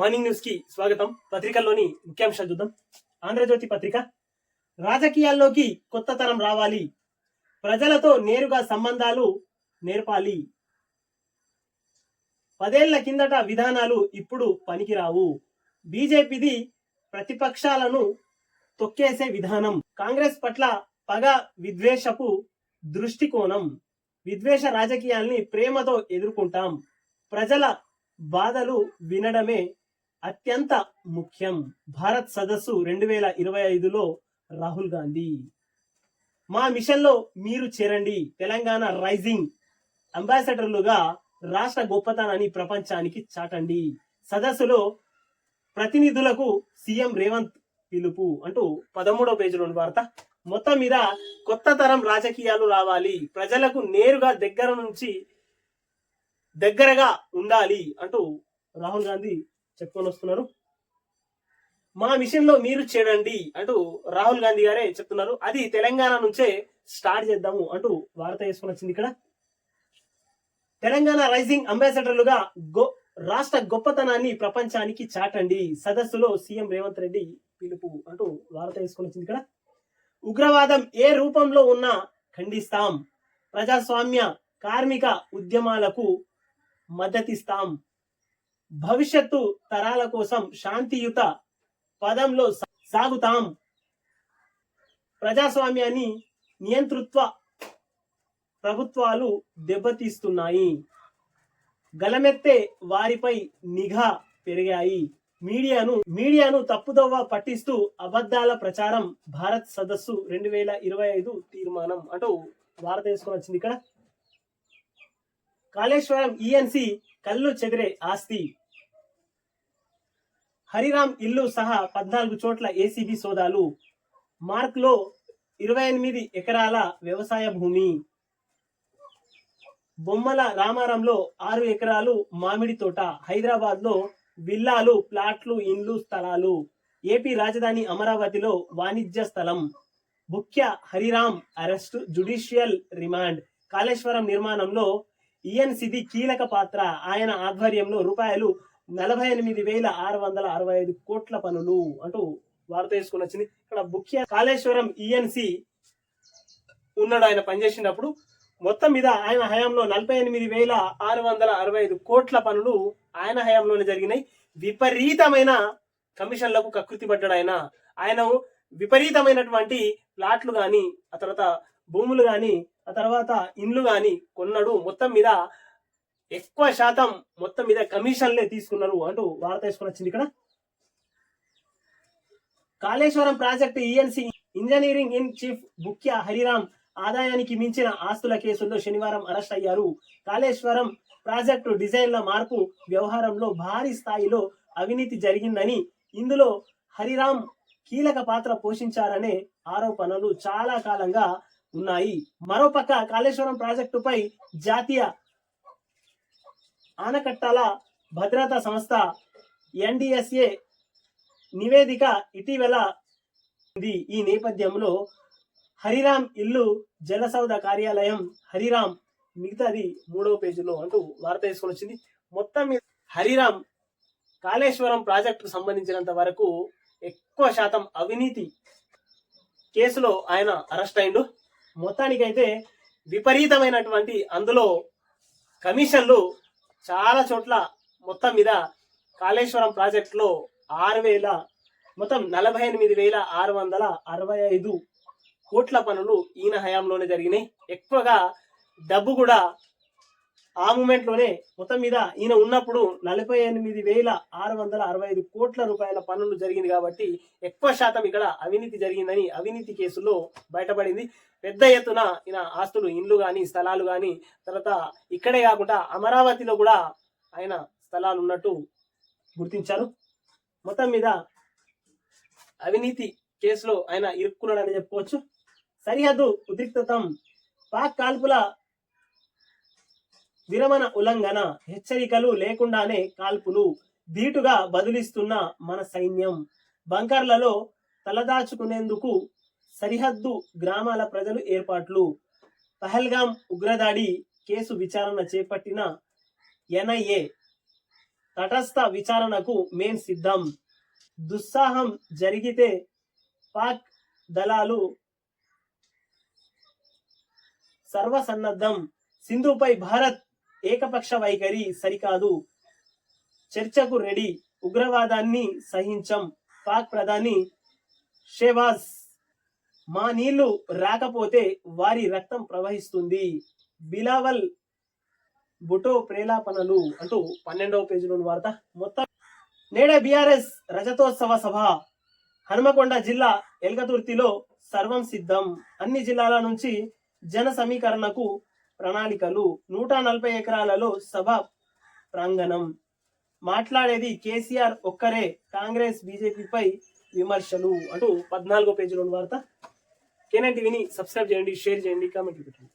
Morning న్యూస్కి స్వాగతం. పత్రికల్లోని ముఖ్యాంశాలు చూద్దాం. ఆంధ్రజ్యోతి పత్రిక రాజకీయాల్లోకి కొత్త తరం రావాలి. ప్రజలతో నేరుగా సంబంధాలు నేర్పాలి. పదేళ్ళ కిందట విధానాలు ఇప్పుడు పనికిరావు. బీజేపీది ప్రతిపక్షాలను తొక్కేసే విధానం. కాంగ్రెస్ పట్ల పగ విద్వేషపు దృష్టికోణం. విద్వేష రాజకీయాల్ని ప్రేమతో ఎదుర్కొంటాం. ప్రజల బాధలు వినడమే అత్యంత ముఖ్యం భారత్ సదస్సు రెండు వేల ఇరవై ఐదులో రాహుల్ గాంధీ. మా మిషన్లో మీరు చేరండి. తెలంగాణ రైజింగ్ అంబాసిడర్లుగా రాష్ట్ర గొప్పతనాన్ని ప్రపంచానికి చాటండి. సదస్సులో ప్రతినిధులకు సీఎం రేవంత్ పిలుపు అంటూ పదమూడవ పేజీలో వార్త. మొత్తం మీద కొత్త తరం రాజకీయాలు రావాలి. ప్రజలకు నేరుగా దగ్గర నుంచి దగ్గరగా ఉండాలి అంటూ రాహుల్ గాంధీ చెప్పుకొని వస్తున్నారు మా మిషన్లో మీరు చేరండి అంటూ రాహుల్ గాంధీ గారే చెప్తున్నారు. అది తెలంగాణ నుంచే స్టార్ట్ చేద్దాము అంటూ వార్త వేసుకుని వచ్చింది ఇక్కడ. తెలంగాణ రైజింగ్ అంబాసిడర్లుగా గో రాష్ట్ర గొప్పతనాన్ని ప్రపంచానికి చాటండి. సదస్సులో సీఎం రేవంత్ రెడ్డి పిలుపు అంటూ వార్త వేసుకుని వచ్చింది ఇక్కడ. ఉగ్రవాదం ఏ రూపంలో ఉన్నా ఖండిస్తాం. ప్రజాస్వామ్య కార్మిక ఉద్యమాలకు మద్దతిస్తాం. భవిష్యత్తు తరాల కోసం శాంతియుత పదంలో సాగుతాం. ప్రజాస్వామ్యాన్ని నియంతృత్వ ప్రభుత్వాలు దెబ్బతీస్తున్నాయి. గలమెత్తే వారిపై నిఘా పెరిగాయి. మీడియాను మీడియాను తప్పుదోవ పట్టిస్తూ అబద్ధాల ప్రచారం భారత్ సదస్సు రెండు వేల ఇరవై ఐదు తీర్మానం. అంటూ వార్త తీసుకొని వచ్చింది ఇక్కడ. కాళేశ్వరం ఈఎన్సి కళ్ళు చెదిరే ఆస్తి. హరిరామ్ ఇల్లు సహా పద్నాలుగు చోట్ల ఏసీబీ సోదాలు. మార్క్లో ఇరవై ఎనిమిది ఎకరాల వ్యవసాయ భూమి. బొమ్మల రామారంలో ఆరు ఎకరాలు మామిడి తోట. హైదరాబాద్లో విల్లాలు ప్లాట్లు ఇండ్లు స్థలాలు. ఏపీ రాజధాని అమరావతిలో వాణిజ్య స్థలం. ముఖ్య Hariram arrest judicial remand. Kaleshwaram నిర్మాణంలో ఈఎన్సిది కీలక పాత్ర. ఆయన ఆధ్వర్యంలో రూపాయలు నలభై ఎనిమిది వేల ఆరు వందల అరవై ఐదు కోట్ల పనులు అంటూ వార్త వేసుకుని వచ్చింది. ఇక్కడ ముఖ్య కాళేశ్వరం ఈఎన్సి ఉన్నాడు ఆయన పనిచేసినప్పుడు. మొత్తం మీద ఆయన హయాంలో నలభై ఎనిమిది వేల ఆరు వందల అరవై ఐదు కోట్ల పనులు ఆయన హయాంలోనే జరిగినాయి. విపరీతమైన కమిషన్లకు కకృతి పడ్డాడు ఆయన. ఆయన విపరీతమైనటువంటి ప్లాట్లు కానీ ఆ తర్వాత భూములు కానీ ఆ తర్వాత ఇండ్లు కానీ కొన్నాడు. మొత్తం మీద ఎక్కువ శాతం మొత్తం మీద కమిషన్లే తీసుకున్నారు అంటూ వార్త వేసుకొని వచ్చింది ఇక్కడ. Kaleshwaram project ENC engineering in chief ముఖ్య హరిరామ్ ఆదాయానికి మించిన ఆస్తుల కేసుల్లో శనివారం అరెస్ట్ అయ్యారు. కాళేశ్వరం ప్రాజెక్టు డిజైన్ల మార్పు వ్యవహారంలో భారీ స్థాయిలో అవినీతి జరిగిందని ఇందులో హరిరామ్ కీలక పాత్ర పోషించారనే ఆరోపణలు చాలా కాలంగా ఉన్నాయి. మరోపక్క కాళేశ్వరం ప్రాజెక్టుపై జాతీయ ఆనకట్టాల భద్రతా సంస్థ ఎన్డిఎస్ఏ నివేదిక ఇటీవల ఉంది. ఈ నేపథ్యంలో హరిరామ్ ఇల్లు జలసౌధ కార్యాలయం హరిరామ్ మిగతాది మూడవ పేజీలో అంటూ వార్త తీసుకొని వచ్చింది. మొత్తం మీద హరిరామ్ కాళేశ్వరం ప్రాజెక్టుకు సంబంధించినంత వరకు ఎక్కువ శాతం అవినీతి కేసులో ఆయన అరెస్ట్ అయిండు. మొత్తానికైతే విపరీతమైనటువంటి అందులో కమిషన్లు చాలా చోట్ల మొత్తం మీద కాళేశ్వరం ప్రాజెక్టులో ఆరు వేల మొత్తం నలభై ఎనిమిది వేల ఆరు వందల అరవై ఐదు కోట్ల పనులు ఈయన హయాంలోనే జరిగినాయి. ఎక్కువగా డబ్బు కూడా ఆ మూమెంట్లోనే మొత్తం మీద ఈయన ఉన్నప్పుడు నలభై ఎనిమిది వేల ఆరు వందల అరవై ఐదు కోట్ల రూపాయల పనులు జరిగింది కాబట్టి ఎక్కువ శాతం ఇక్కడ అవినీతి జరిగిందని అవినీతి కేసులో బయటపడింది. పెద్ద ఎత్తున ఈయన ఆస్తులు ఇండ్లు కానీ స్థలాలు కానీ తర్వాత ఇక్కడే కాకుండా అమరావతిలో కూడా ఆయన స్థలాలు ఉన్నట్టు గుర్తించారు. మొత్తం మీద అవినీతి కేసులో ఆయన ఇరుక్కున్నాడని చెప్పుకోవచ్చు. సరిహద్దు ఉద్రిక్తతం పాక్ కాల్పుల విరమణ ఉల్లంఘన హెచ్చరికలు లేకుండానే కాల్పులు ధీటుగా బదులిస్తున్న మన సైన్యం. బంకర్లలో తలదాచుకునేందుకు సరిహద్దు గ్రామాల ప్రజలు ఏర్పాట్లు. పహల్గాం ఉగ్రదాడి కేసు విచారణ చేపట్టిన ఎన్ఐఏ తటస్థ విచారణకు మేం సిద్ధం. దుస్సాహం జరిగితే పాక్ దళాలు సర్వసన్నద్ధం. సింధుపై భారత్ ఏకపక్ష వైఖరి సరికాదు. చర్చకు రెడీ ఉగ్రవాదాన్ని సహించం. పాక్ ప్రధాని షేవాజ్ మా నీళ్ళు రాకపోతే వారి రక్తం ప్రవహిస్తుంది. బిలావల్ బుటో ప్రేలాపనలు అంటూ పన్నెండవ పేజీలోని వార్త. మొత్తం నేడే బీఆర్ఎస్ రజతోత్సవ సభ. హనుమకొండ జిల్లా ఎల్కతుర్తిలో సర్వం సిద్ధం. అన్ని జిల్లాల నుంచి జన సమీకరణకు ప్రణాళికలు నూట నలభై ఎకరాలలో సభ ప్రాంగణం. మాట్లాడేది కేసీఆర్ ఒక్కరే కాంగ్రెస్ బీజేపీపై విమర్శలు. అంటూ పద్నాలుగో పేజీలోని వార్త. కేనన్ టీవీని సబ్స్క్రైబ్ చేయండి షేర్ చేయండి కామెంట్ పెట్టండి.